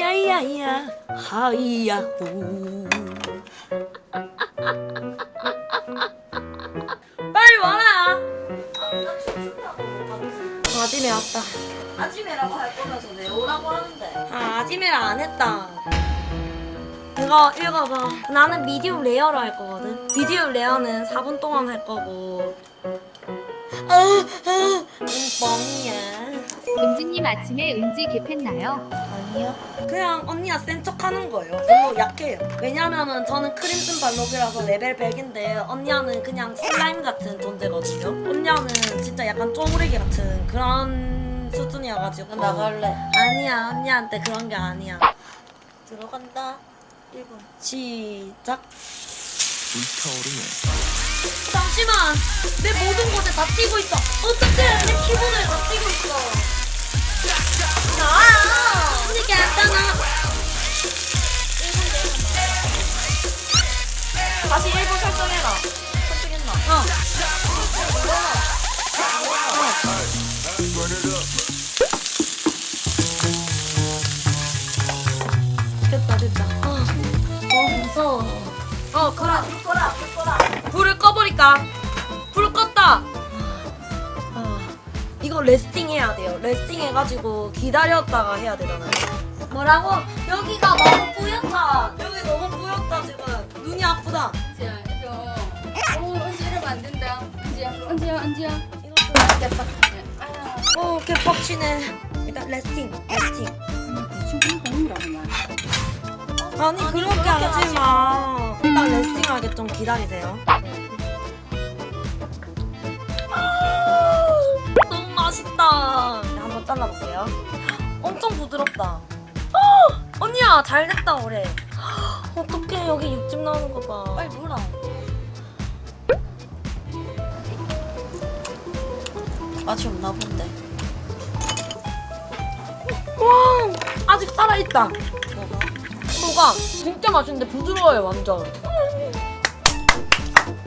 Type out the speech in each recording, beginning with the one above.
야야야야 하이야호. 빨리 와라. 아지매 왔다. 아침에라고 할 거면서 왜 오라고 하는데? 아 아지매라 안 했다. 이거 읽어봐. 나는 미디움 레어로 할 거거든. 미디움 레어는 4분 동안 할 거고. 아, 아, 뻥이야. 은지님 아침에 은지 개팬나요? 아니요. 그냥 언니가 센 척하는 거예요. 별로 약해요. 왜냐면은 저는 크림슨 발로비라서 레벨 100인데 언니는 그냥 슬라임 같은 존재거든요. 언니는 진짜 약간 쪼무레기 같은 그런 수준이어가지고 나갈래. 아니야 언니한테 그런 게 아니야. 들어간다. 1분. 시작. 불타오르네 잠시만 내 모든 곳에 다 띄고 있어. 어떡해 내 키보드에 다 띄고 있어. 나 와. 언니 괜찮아. 다시 1분 설정해라. 설정했나? 어. 됐다 됐다. 너무 무서워. 어 꺼라. 불을 꺼버릴까? 불 껐다. 아, 이거 레스팅 해야 돼요. 레스팅 해가지고 기다렸다가 해야 되잖아요. 뭐라고? 여기가 너무 뿌옇다. 여기 너무 뿌옇다 지금. 눈이 아프다. 은지야 이거 오안 된다 은지야 은지야 은지야 이거 좀 알겠다. 어, 개빡치네. 일단 레스팅, 레스팅. 아니 그렇게 하지 마. 일단 레스팅 하게 좀 기다리세요. 아, 맛있다. 네, 한번 잘라볼게요. 엄청 부드럽다. 아, 언니야 잘 됐다 올해. 어떡해 여기 육즙 나오는 거 봐. 빨리 놀아. 맛이 없나 본데. 와 아직 살아있다. 뭐가? 뭐가 진짜 맛있는데 부드러워요 완전.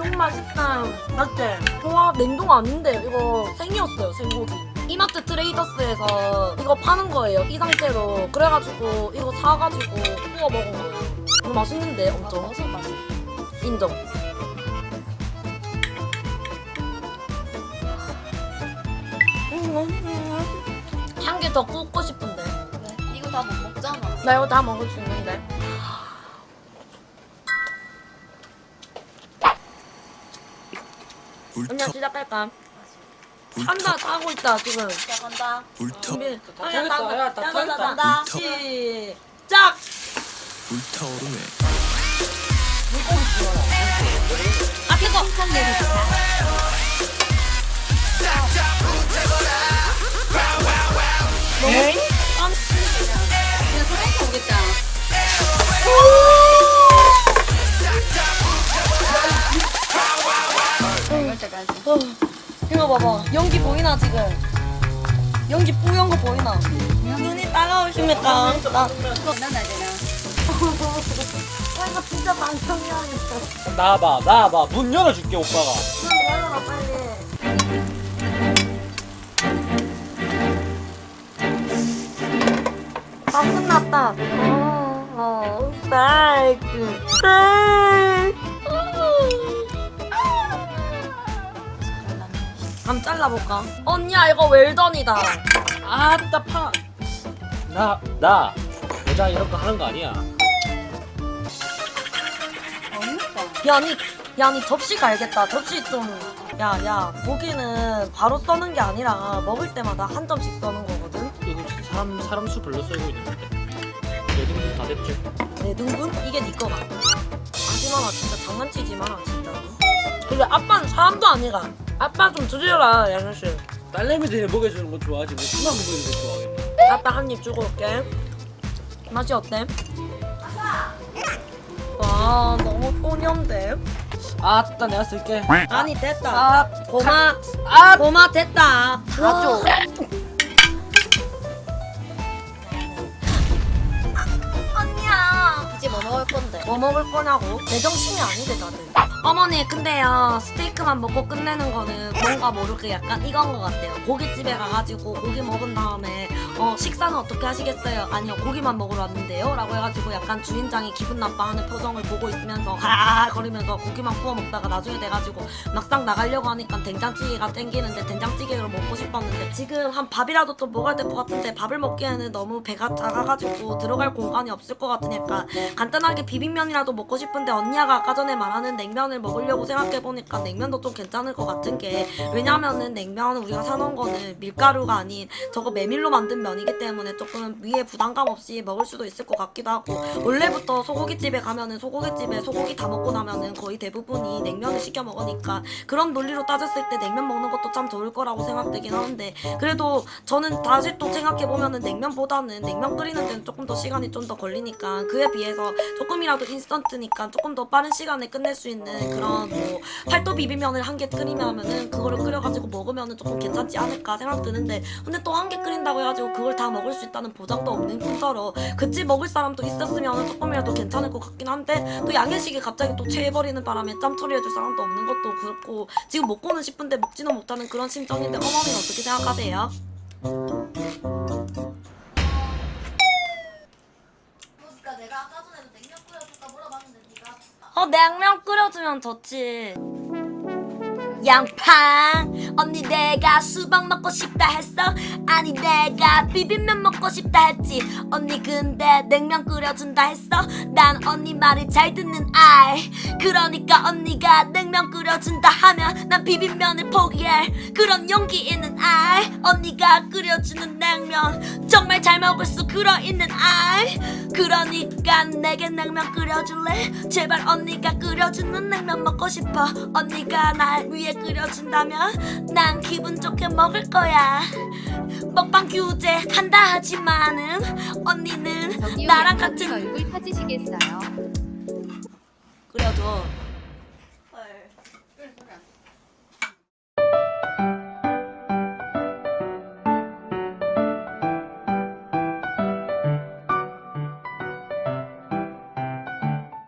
너무 맛있다. 맞지? 좋아 냉동 아닌데 이거 생이었어요 생고기. 이마트 트레이더스에서 이거 파는 거예요 이 상태로. 그래가지고 이거 사가지고 구워 먹은 거예요. 이거 맛있는데 엄청. 어서 맛있어. 인정. 한 개 더 굽고 싶은데. 왜? 이거 다 못 먹잖아. 나 이거 다 먹을 수 있는데. 언니야 시작할까? 한다 타고 있다 지금. 시작한다. 불타 준비. 타겠다, 야, 다 타겠다. 간다. 시작. 불타오르네 아 그거. 어, 이거 봐봐. 연기 보이나 지금? 연기 뿌연 거 보이나? 눈이 따가우십니까? 나 이거 진짜 방청이야. 나와봐 나와봐 문 열어줄게 오빠가 열어라 빨리. 아 끝났다. 어, 어, 스테이크, 스테이크. 한번 잘라볼까? 언니야 이거 웰던이다. 아따 파 나 나 여자 이런 거 하는 거 아니야 야 니 야 니 접시가 알겠다. 접시 좀. 야, 야, 고기는 바로 써는 게 아니라 먹을 때마다 한 점씩 써는 거거든? 이거 사람 사람 수 별로 썰고 있는데 내 등분 다 됐지 내 등분? 이게 네 거다. 아지마나 진짜 장난치지 마라, 진짜. 근데 아빠는 사람도 아니가. 아빠 좀 줄여라, 양현씨. 딸내미들이 먹여 주는 거 좋아하지 뭐 수만 먹여주는 거 좋아하겠네 아빠 한 입 주고 올게. 맛이 어때? 와, 너무 소년데? 아따 내가 쓸게 아니, 됐다. 아 고마, 아 고마, 됐다. 다 줘. 건데? 뭐 먹을 거냐고? 내 정신이 아니대 다들 어머니 근데요 스테이크만 먹고 끝내는 거는 뭔가 모르게 약간 이건 것 같아요 고깃집에 가가지고 고기 먹은 다음에 어 식사는 어떻게 하시겠어요? 아니요 고기만 먹으러 왔는데요 라고 해가지고 약간 주인장이 기분 나빠하는 표정을 보고 있으면서 하하 거리면서 고기만 구워 먹다가 나중에 돼가지고 막상 나가려고 하니까 된장찌개가 땡기는데 된장찌개를 먹고 싶었는데 지금 한 밥이라도 또 먹어야 될 것 같은데 밥을 먹기에는 너무 배가 작아가지고 들어갈 공간이 없을 것 같으니까 간단하게 비빔면이라도 먹고 싶은데 언니가 아까 전에 말하는 냉면을 먹으려고 생각해보니까 냉면도 좀 괜찮을 것 같은 게 왜냐면은 냉면은 우리가 사놓은 거는 밀가루가 아닌 저거 메밀로 만든 면이기 때문에 조금 위에 부담감 없이 먹을 수도 있을 것 같기도 하고 원래부터 소고기집에 가면은 소고기집에 소고기 다 먹고 나면은 거의 대부분이 냉면을 시켜 먹으니까 그런 논리로 따졌을 때 냉면 먹는 것도 참 좋을 거라고 생각되긴 하는데 그래도 저는 다시 또 생각해보면은 냉면보다는 냉면 끓이는 데는 조금 더 시간이 좀 더 걸리니까 그에 비해서 조금이라도 인스턴트니까 조금 더 빠른 시간에 끝낼 수 있는 그런 뭐 팔도 비빔면을 한 개 끓이면은 그거를 끓여가지고 먹으면은 조금 괜찮지 않을까 생각 드는데 근데 또 한 개 끓인다고 해가지고 그걸 다 먹을 수 있다는 보장도 없는 뿐더러 그치 먹을 사람도 있었으면 조금이라도 괜찮을 것 같긴 한데 또 양해식이 갑자기 또 체해버리는 바람에 짬 처리해줄 사람도 없는 것도 그렇고 지금 먹고는 싶은데 먹지는 못하는 그런 심정인데 어머니는 어떻게 생각하세요? 그러니까 어 냉면 끓여주면 좋지 양팡 언니 내가 수박 먹고 싶다 했어? 아니 내가 비빔면 먹고 싶다 했지. 언니 근데 냉면 끓여준다 했어? 난 언니 말을 잘 듣는 아이. 그러니까 언니가 냉면 끓여준다 하면 난 비빔면을 포기할 그런 용기 있는 아이. 언니가 끓여주는 냉면. 정말 잘 먹을 수 그러 있는 아이 그러니까 내게 냉면 끓여줄래? 제발 언니가 끓여주는 냉면 먹고 싶어. 언니가 날 위해 끓여준다면 난 기분 좋게 먹을 거야. 먹방 규제 한다 하지만은 언니는 저기요 나랑 같은 얼굴 터지시겠어요? 그래도